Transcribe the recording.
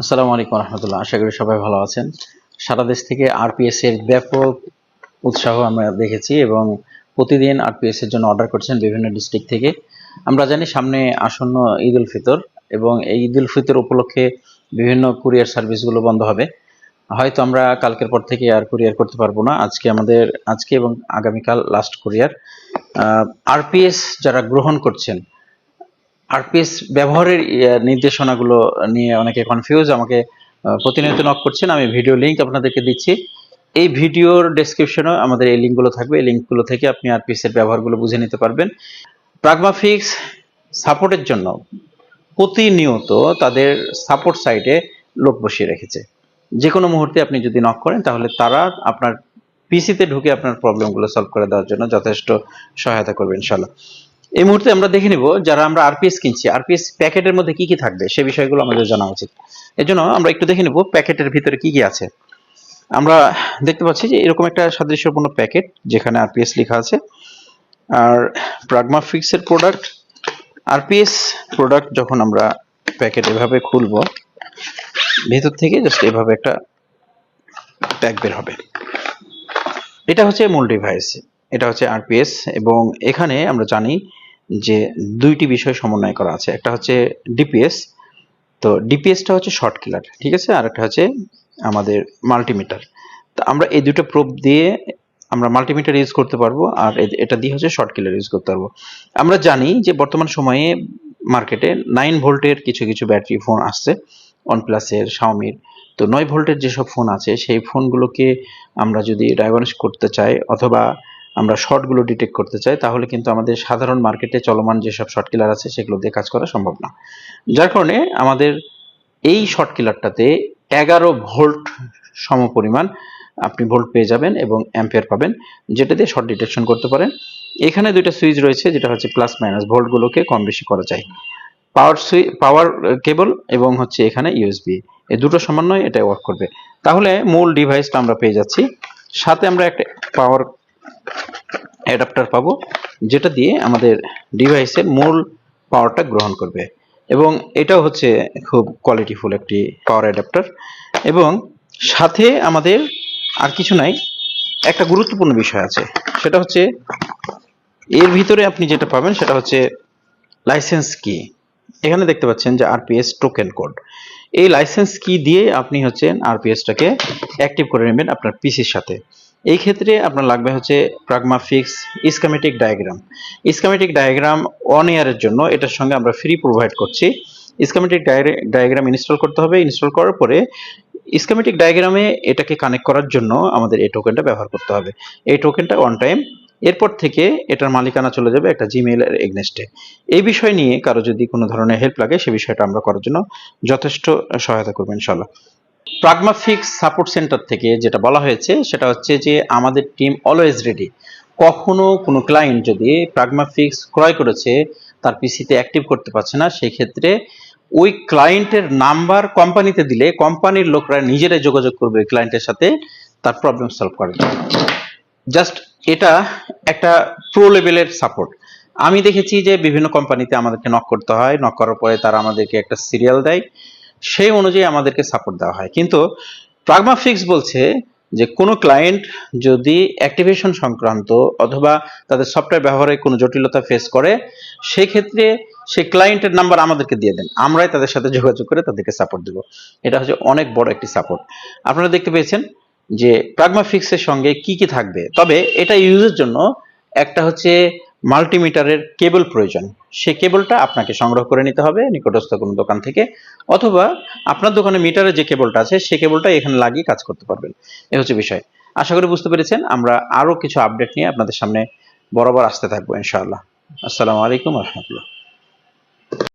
আসসালামু আলাইকুম রহমতুল্লাহ। আশা করি সবাই ভালো আছেন। সারা দেশ থেকে আরপিএস এর ব্যাপক উৎসাহ আমরা দেখেছি এবং প্রতিদিন আরপিএস এর জন্য অর্ডার করছেন বিভিন্ন ডিস্ট্রিক্ট থেকে। আমরা জানি সামনে আসন্ন ঈদ উল ফিতর এবং এই ঈদ উল ফিতর উপলক্ষে বিভিন্ন কুরিয়ার সার্ভিসগুলো বন্ধ হবে। হয়তো আমরা কালকের পর থেকে আর কুরিয়ার করতে পারব না। আজকে আমাদের, আজকে এবং আগামীকাল লাস্ট কুরিয়ার। আরপিএস যারা গ্রহণ করছেন আরপিএস ব্যবহারের নির্দেশনাগুলো নিয়ে অনেকে কনফিউজ আমাকে প্রতিনিয়ত নক করছেন। আমি ভিডিও লিংক আপনাদেরকে দিচ্ছি। এই ভিডিওর ডেসক্রিপশনে আমাদের এই লিঙ্কগুলো থাকবে। এই লিঙ্কগুলো থেকে আপনি আরপিএস এর ব্যবহারগুলো বুঝে নিতে পারবেন। প্রাগমাফিক্স সাপোর্টের জন্য প্রতিনিয়ত তাদের সাপোর্ট সাইটে লোক বসিয়ে রেখেছে। যে কোনো মুহূর্তে আপনি যদি নক করেন, তাহলে তারা আপনার পিসিতে ঢুকে আপনার প্রবলেমগুলো সলভ করে দেওয়ার জন্য যথেষ্ট সহায়তা করবে ইনশাল্লাহ এই মুহূর্তে আমরা দেখে নিব যারা আমরা আরপিএস কিনছি। আরপিএস প্যাকেটের মধ্যে কি কি থাকবে, সে বিষয়গুলো আমাদের জানা উচিত। এর জন্য আমরা একটু দেখে নিব প্যাকেটের ভিতরে কি কি আছে। আমরা দেখতে পাচ্ছি যে এরকম একটা সাদৃশ্যপূর্ণ প্যাকেট যেখানে আরপিএস লেখা আছে। আর প্রাগমা ফিক্সের প্রোডাক্ট আরপিএস প্রোডাক্ট যখন আমরা প্যাকেট এভাবে খুলবো, ভেতর থেকে জাস্ট এভাবে একটা প্যাক বের হবে। এটা হচ্ছে মূল ডিভাইস এটা হচ্ছে আরপিএস এবং এখানে আমরা জানি যে দুইটি বিষয় সমন্বয় করা আছে। একটা হচ্ছে ডিপিএস তো ডিপিএসটা হচ্ছে শর্ট কিলার ঠিক আছে? আর একটা হচ্ছে আমাদের মাল্টিমিটার তো আমরা এই দুটো প্রোব দিয়ে আমরা মাল্টিমিটার ইউজ করতে পারব, আর এটা দিয়ে হচ্ছে শর্ট কিলার ইউজ করতে পারব। আমরা জানি যে বর্তমান সময়ে মার্কেটে নাইন ভোল্টের কিছু কিছু ব্যাটারি ফোন আসছে ওয়ানপ্লাসের শাওমির তো নয় ভোল্টের যেসব ফোন আছে, সেই ফোনগুলোকে আমরা যদি ডায়াগনোস করতে চাই, অথবা আমরা শর্টগুলো ডিটেক্ট করতে চাই, তাহলে কিন্তু আমাদের সাধারণ মার্কেটে চলমান যেসব শর্ট কিলার আছে, সেগুলো দিয়ে কাজ করা সম্ভব না। যার কারণে আমাদের এই শর্ট কিলারটাতে এগারো ভোল্ট সমপরিমাণ আপনি ভোল্ট পেয়ে যাবেন এবং অ্যাম্পিয়ার পাবেন, যেটা দিয়ে শর্ট ডিটেকশন করতে পারেন। এখানে দুইটা সুইচ রয়েছে, যেটা হচ্ছে প্লাস মাইনাস ভোল্টগুলোকে কম বেশি করা যায়। পাওয়ার সুইচ পাওয়ার কেবল এবং হচ্ছে এখানে ইউএসবি এই দুটো সমন্বয় এটা ওয়ার্ক করবে। তাহলে মূল ডিভাইসটা আমরা পেয়ে যাচ্ছি। সাথে আমরা একটা পাওয়ার অ্যাডাপ্টার পাবো, যেটা দিয়ে আমাদের ডিভাইসের মূল পাওয়ারটা গ্রহণ করবে। এবং এটাও হচ্ছে খুব কোয়ালিটিফুল একটি পাওয়ার অ্যাডাপ্টার এবং সাথে আমাদের আর কিছু নাই, একটা গুরুত্বপূর্ণ বিষয় আছে। সেটা হচ্ছে, এর ভিতরে আপনি যেটা পাবেন সেটা হচ্ছে লাইসেন্স কি এখানে দেখতে পাচ্ছেন যে আরপিএস টোকেন কোড এই লাইসেন্স কি দিয়ে আপনি হচ্ছে আরপিএসটাকে অ্যাক্টিভ করে নেবেন আপনার পিসির সাথে। এই ক্ষেত্রে আপনার লাগবে হচ্ছে pragma fix schematic diagram schematic diagram one ইয়ারের জন্য এটার সঙ্গে আমরা ফ্রি প্রোভাইড করছি। ইসকামেটিক ডায়াগ্রাম ইনস্টল করতে হবে। ইনস্টল করার পরে ইসকামেটিক ডায়াগ্রামে এটাকে কানেক্ট করার জন্য আমাদের এই টোকেনটা ব্যবহার করতে হবে। এই টোকেনটা ওয়ান টাইম এরপর থেকে এটার মালিকানা চলে যাবে একটা জিমেইল এর এগনেস্টে। এই বিষয় নিয়ে কারও যদি কোনো ধরনের হেল্প লাগে, সে বিষয়টা আমরা করার জন্য যথেষ্ট সহায়তা করব ইনশাল্লাহ প্রাগমাফিক্স সাপোর্ট সেন্টার থেকে যেটা বলা হয়েছে, সেটা হচ্ছে যে আমাদের টিম অলওয়েজ রেডি। কখনো কোনো ক্লায়েন্ট যদি প্রাগমাফিক্স ক্রয় করেছে, তার পিসিতে অ্যাক্টিভ করতে পারছে না সেই ক্ষেত্রে ওই ক্লায়েন্টের নাম্বার কোম্পানিতে দিলে কোম্পানির লোকরা নিজেরাই যোগাযোগ করবে ক্লায়েন্টের সাথে, তার প্রবলেম সলভ করার জন্য। জাস্ট এটা একটা প্রো লেভেলের সাপোর্ট আমি দেখেছি যে বিভিন্ন কোম্পানিতে আমাদেরকে নক করতে হয় নক করার পরে তারা আমাদেরকে একটা সিরিয়াল দেয়। সেই অনুযায়ী আমাদেরকে সাপোর্ট দেওয়া হয়। কিন্তু প্রাগমা ফিক্স বলছে যে কোনো ক্লায়েন্ট যদি অ্যাক্টিভেশন সংক্রান্ত অথবা তাদের সফটওয়্যার ব্যবহারে কোনো জটিলতা ফেস করে সেই ক্ষেত্রে সেই ক্লায়েন্টের নাম্বার আমাদেরকে দিয়ে দেন। আমরাই তাদের সাথে যোগাযোগ করে তাদেরকে সাপোর্ট দেবো। এটা হচ্ছে অনেক বড় একটি সাপোর্ট আপনারা দেখতে পেয়েছেন যে প্রাগমা ফিক্সের সঙ্গে কি কি থাকবে? তবে এটা ইউজের জন্য একটা হচ্ছে মাল্টিমিটারের কেবল প্রয়োজন। সেই কেবলটা আপনাকে সংগ্রহ করে নিতে হবে নিকটস্থ কোনো দোকান থেকে, অথবা আপনার দোকানে মিটারে যে কেবলটা আছে, সে কেবলটা এখানে লাগিয়ে কাজ করতে পারবেন। এ হচ্ছে বিষয়। আশা করি বুঝতে পেরেছেন, আমরা আরও কিছু আপডেট নিয়ে আপনাদের সামনে বরাবর আসতে থাকব, ইনশাআল্লাহ। আসসালামু আলাইকুম রহমতুল্লাহ।